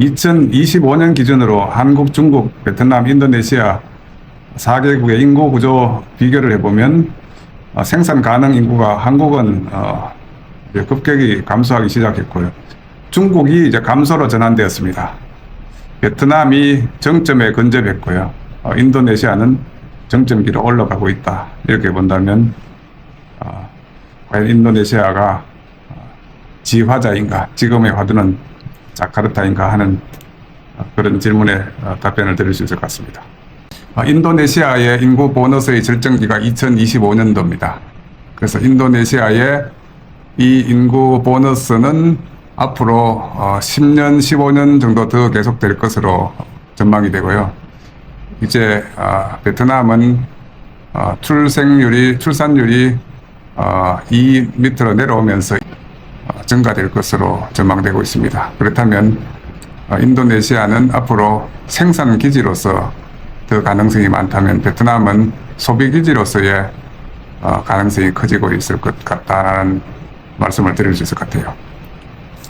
2025년 기준으로 한국, 중국, 베트남, 인도네시아 4개국의 인구 구조 비교를 해보면 어, 생산 가능 인구가 한국은 어, 급격히 감소하기 시작했고요. 중국이 이제 감소로 전환되었습니다. 베트남이 정점에 근접했고요. 어, 인도네시아는 정점기로 올라가고 있다. 이렇게 본다면 어, 과연 인도네시아가 어, 지화자인가, 지금의 화두는 자카르타인가 하는 어, 그런 질문에 어, 답변을 드릴 수 있을 것 같습니다. 어, 인도네시아의 인구 보너스의 절정기가 2025년도입니다. 그래서 인도네시아의 이 인구 보너스는 앞으로 어, 10년, 15년 정도 더 계속될 것으로 전망이 되고요. 이제 어, 베트남은 어, 출생률이 출산율이 어, 2 밑으로 내려오면서 어, 증가될 것으로 전망되고 있습니다. 그렇다면 어, 인도네시아는 앞으로 생산 기지로서 더 가능성이 많다면 베트남은 소비 기지로서의 어, 가능성이 커지고 있을 것 같다는 말씀을 드릴 수 있을 것 같아요.